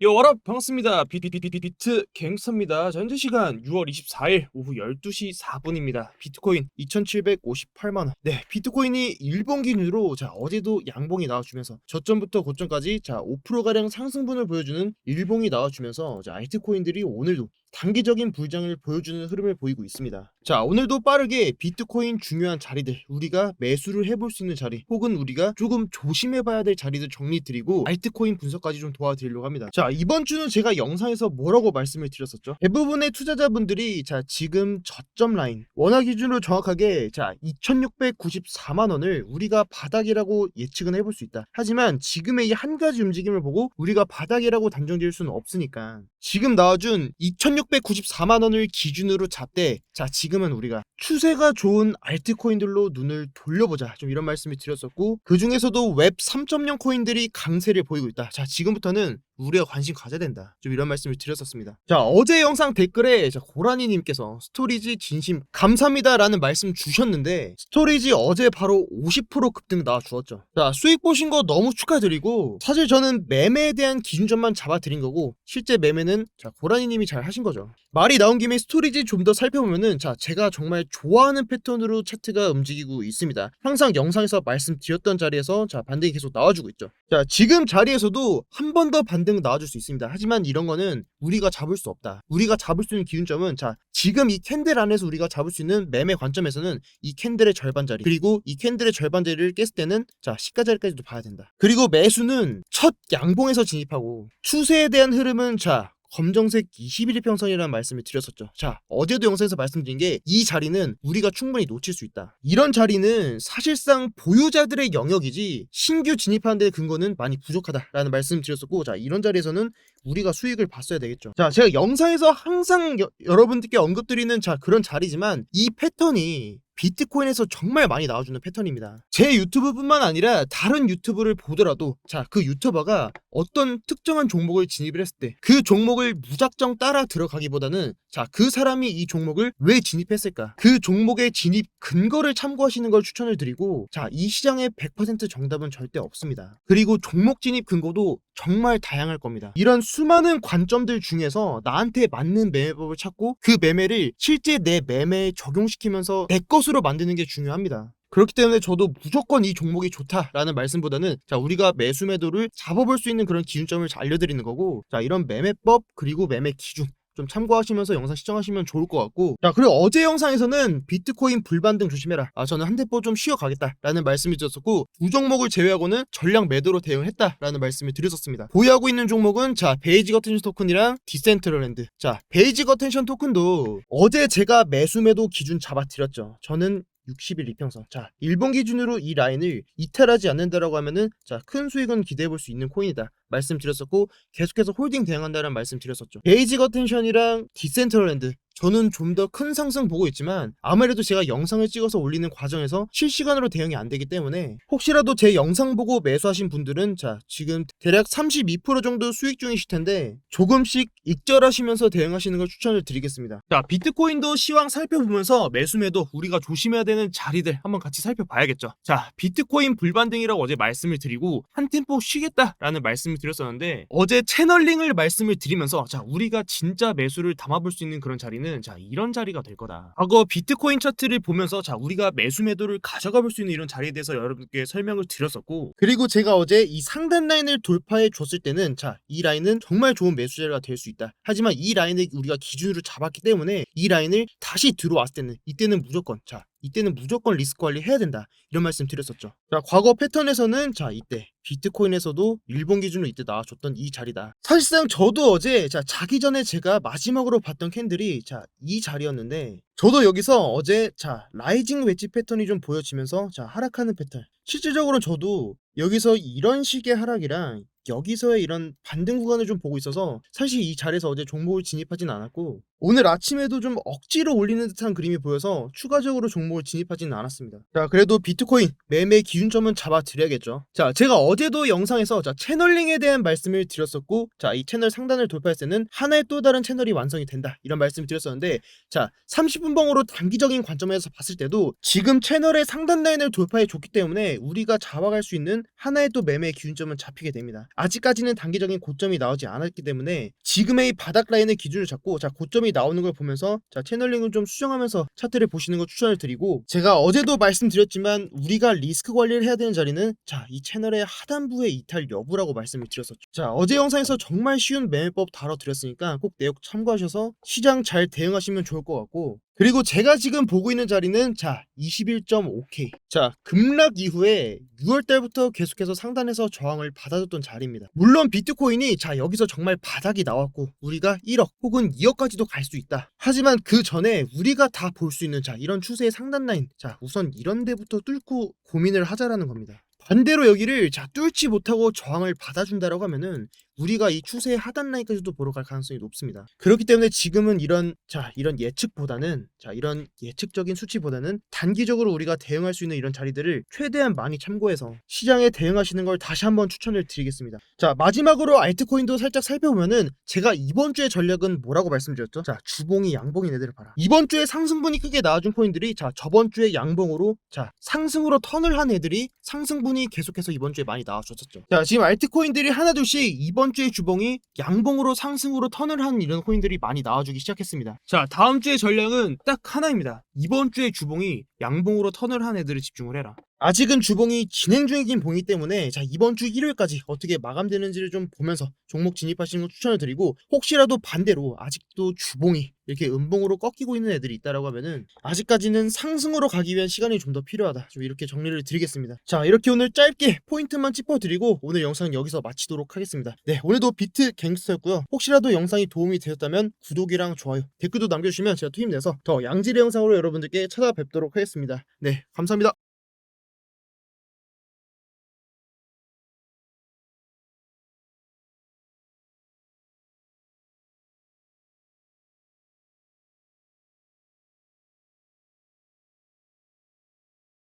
요, 워럽 반갑습니다. 비비비비비트 갱스터입니다. 자, 현재 시간 6월 24일 오후 12시 4분입니다. 비트코인 2,758만 원. 네, 비트코인이 일본 기준으로 자, 어제도 양봉이 나와주면서 저점부터 고점까지 자, 5% 가량 상승분을 보여주는 일봉이 나와주면서 자, 알트코인들이 오늘도 단기적인 불장을 보여주는 흐름을 보이고 있습니다. 자, 오늘도 빠르게 비트코인 중요한 자리들, 우리가 매수를 해볼 수 있는 자리, 혹은 우리가 조금 조심해봐야 될 자리들 정리 드리고 알트코인 분석까지 좀 도와드리려고 합니다. 자, 이번 주는 제가 영상에서 뭐라고 말씀을 드렸었죠? 대부분의 투자자분들이 자, 지금 저점 라인, 원화 기준으로 정확하게 자, 2,694만 원을 우리가 바닥이라고 예측은 해볼 수 있다. 하지만 지금의 이 한 가지 움직임을 보고 우리가 바닥이라고 단정 지을 수는 없으니까 지금 나와준 2,694만 원을 기준으로 잡되 자 지금은 우리가 추세가 좋은 알트코인들로 눈을 돌려보자 좀 이런 말씀을 드렸었고 그 중에서도 웹 3.0 코인들이 강세를 보이고 있다. 자 지금부터는 우리가 관심 가져야 된다. 좀 이런 말씀을 드렸었습니다. 자 어제 영상 댓글에 자, 고라니님께서 스토리지 진심 감사합니다라는 말씀 주셨는데 스토리지 어제 바로 50% 급등 나와 주었죠. 자 수익 보신 거 너무 축하드리고 사실 저는 매매에 대한 기준점만 잡아드린 거고 실제 매매는 자 고라니님이 잘 하신 거죠. 말이 나온 김에 스토리지 좀 더 살펴보면은 자 제가 정말 좋아하는 패턴으로 차트가 움직이고 있습니다. 항상 영상에서 말씀드렸던 자리에서 자 반등이 계속 나와주고 있죠. 자 지금 자리에서도 한 번 더 반등 나와줄 수 있습니다. 하지만 이런 거는 우리가 잡을 수 없다. 우리가 잡을 수 있는 기준점은 자 지금 이 캔들 안에서 우리가 잡을 수 있는 매매 관점에서는 이 캔들의 절반 자리 그리고 이 캔들의 절반 자리를 깼을 때는 자 시가 자리까지도 봐야 된다. 그리고 매수는 첫 양봉에서 진입하고 추세에 대한 흐름은 자 검정색 21평선이라는 말씀을 드렸었죠. 자, 어제도 영상에서 말씀드린 게 이 자리는 우리가 충분히 놓칠 수 있다. 이런 자리는 사실상 보유자들의 영역이지 신규 진입하는 데 근거는 많이 부족하다라는 말씀 드렸었고 자, 이런 자리에서는 우리가 수익을 봤어야 되겠죠. 자, 제가 영상에서 항상 여, 여러분들께 언급드리는 자, 그런 자리지만 이 패턴이 비트코인에서 정말 많이 나와주는 패턴입니다. 제 유튜브뿐만 아니라 다른 유튜브를 보더라도 자 그 유튜버가 어떤 특정한 종목을 진입을 했을 때 그 종목을 무작정 따라 들어가기보다는 자 그 사람이 이 종목을 왜 진입했을까 그 종목의 진입 근거를 참고하시는 걸 추천을 드리고 자 이 시장의 100% 정답은 절대 없습니다. 그리고 종목 진입 근거도 정말 다양할 겁니다. 이런 수많은 관점들 중에서 나한테 맞는 매매법을 찾고 그 매매를 실제 내 매매에 적용시키면서 내 것으로 만드는 게 중요합니다. 그렇기 때문에 저도 무조건 이 종목이 좋다라는 말씀보다는 자 우리가 매수 매도를 잡아볼 수 있는 그런 기준점을 알려드리는 거고 자 이런 매매법 그리고 매매 기준 좀 참고하시면서 영상 시청하시면 좋을 것 같고 자 그리고 어제 영상에서는 비트코인 불반등 조심해라. 아 저는 한 대포 좀 쉬어가겠다 라는 말씀을 드렸었고 두 종목을 제외하고는 전량 매도로 대응했다 라는 말씀을 드렸었습니다. 보유하고 있는 종목은 자 베이지 어텐션 토큰이랑 디센트럴랜드. 자 베이지 어텐션 토큰도 어제 제가 매수 매도 기준 잡아드렸죠. 저는 60일 이평선. 자, 일본 기준으로 이 라인을 이탈하지 않는다라고 하면은 자, 큰 수익은 기대해 볼 수 있는 코인이다. 말씀드렸었고 계속해서 홀딩 대응한다는 말씀드렸었죠. 베이직 어텐션이랑 디센트럴랜드 저는 좀 더 큰 상승 보고 있지만 아무래도 제가 영상을 찍어서 올리는 과정에서 실시간으로 대응이 안 되기 때문에 혹시라도 제 영상 보고 매수하신 분들은 자 지금 대략 32% 정도 수익 중이실 텐데 조금씩 익절하시면서 대응하시는 걸 추천을 드리겠습니다. 자 비트코인도 시황 살펴보면서 매수매도 우리가 조심해야 되는 자리들 한번 같이 살펴봐야겠죠. 자 비트코인 불반등이라고 어제 말씀을 드리고 한 템포 쉬겠다라는 말씀을 드렸었는데 어제 채널링을 말씀을 드리면서 자 우리가 진짜 매수를 담아볼 수 있는 그런 자리는 자 이런 자리가 될 거다. 과거 비트코인 차트를 보면서 자 우리가 매수 매도를 가져가 볼 수 있는 이런 자리에 대해서 여러분께 설명을 드렸었고 그리고 제가 어제 이 상단 라인을 돌파해 줬을 때는 자 이 라인은 정말 좋은 매수 자리가 될 수 있다. 하지만 이 라인을 우리가 기준으로 잡았기 때문에 이 라인을 다시 들어왔을 때는 이때는 무조건 자 이때는 무조건 리스크 관리 해야 된다. 이런 말씀 드렸었죠. 자, 과거 패턴에서는 자, 이때 비트코인에서도 일본 기준으로 이때 나와줬던 이 자리다. 사실상 저도 어제 자, 자기 전에 제가 마지막으로 봤던 캔들이 자, 이 자리였는데 저도 여기서 어제 자, 라이징 웨지 패턴이 좀 보여지면서 자, 하락하는 패턴. 실질적으로 저도 여기서 이런 식의 하락이랑 여기서의 이런 반등 구간을 좀 보고 있어서 사실 이 자리에서 어제 종목을 진입하진 않았고 오늘 아침에도 좀 억지로 올리는 듯한 그림이 보여서 추가적으로 종목을 진입하지는 않았습니다. 자, 그래도 비트코인 매매 기준점은 잡아드려야겠죠. 자, 제가 어제도 영상에서 자, 채널링에 대한 말씀을 드렸었고, 자, 이 채널 상단을 돌파했을 때는 하나의 또 다른 채널이 완성이 된다. 이런 말씀을 드렸었는데, 자, 30분 봉으로 단기적인 관점에서 봤을 때도 지금 채널의 상단 라인을 돌파해 줬기 때문에 우리가 잡아갈 수 있는 하나의 또 매매 기준점은 잡히게 됩니다. 아직까지는 단기적인 고점이 나오지 않았기 때문에 지금의 이 바닥 라인의 기준을 잡고 자 고점이 나오는 걸 보면서 자 채널링을 좀 수정하면서 차트를 보시는 걸 추천을 드리고 제가 어제도 말씀드렸지만 우리가 리스크 관리를 해야 되는 자리는 자 이 채널의 하단부의 이탈 여부라고 말씀을 드렸었죠. 자 어제 영상에서 정말 쉬운 매매법 다뤄드렸으니까 꼭 내용 참고하셔서 시장 잘 대응하시면 좋을 것 같고 그리고 제가 지금 보고 있는 자리는 자 21.5K 자 급락 이후에 6월 달부터 계속해서 상단에서 저항을 받아줬던 자리입니다. 물론 비트코인이 자 여기서 정말 바닥이 나왔고 우리가 1억 혹은 2억까지도 갈 수 있다. 하지만 그 전에 우리가 다 볼 수 있는 자 이런 추세의 상단 라인. 자 우선 이런 데부터 뚫고 고민을 하자라는 겁니다. 반대로 여기를 자 뚫지 못하고 저항을 받아준다라고 하면은 우리가 이 추세의 하단 라인까지도 보러 갈 가능성이 높습니다. 그렇기 때문에 지금은 이런 자 이런 예측보다는 자 이런 예측적인 수치보다는 단기적으로 우리가 대응할 수 있는 이런 자리들을 최대한 많이 참고해서 시장에 대응하시는 걸 다시 한번 추천을 드리겠습니다. 자 마지막으로 알트코인도 살짝 살펴보면은 제가 이번 주의 전략은 뭐라고 말씀드렸죠? 자 주봉이 양봉인 애들을 봐라. 이번 주에 상승분이 크게 나와준 코인들이 자 저번 주에 양봉으로 자 상승으로 턴을 한 애들이 상승분이 계속해서 이번 주에 많이 나와줬었죠. 자 지금 알트코인들이 하나둘씩 이번 주의 주봉이 양봉으로 상승으로 턴을 한 이런 코인들이 많이 나와주기 시작했습니다. 자 다음 주의 전략은 딱 하나입니다. 이번 주의 주봉이 양봉으로 턴을 한 애들을 집중을 해라. 아직은 주봉이 진행 중이긴 보이기 때문에 자 이번 주 일요일까지 어떻게 마감되는지를 좀 보면서 종목 진입하시는 거 추천을 드리고 혹시라도 반대로 아직도 주봉이 이렇게 음봉으로 꺾이고 있는 애들이 있다라고 하면은 아직까지는 상승으로 가기 위한 시간이 좀 더 필요하다. 좀 이렇게 정리를 드리겠습니다. 자 이렇게 오늘 짧게 포인트만 짚어드리고 오늘 영상 여기서 마치도록 하겠습니다. 네 오늘도 비트 갱스터였고요. 혹시라도 영상이 도움이 되셨다면 구독이랑 좋아요 댓글도 남겨주시면 제가 투입내서 더 양질의 영상으로 여러분들께 찾아뵙도록 하겠습니다. 네 감사합니다.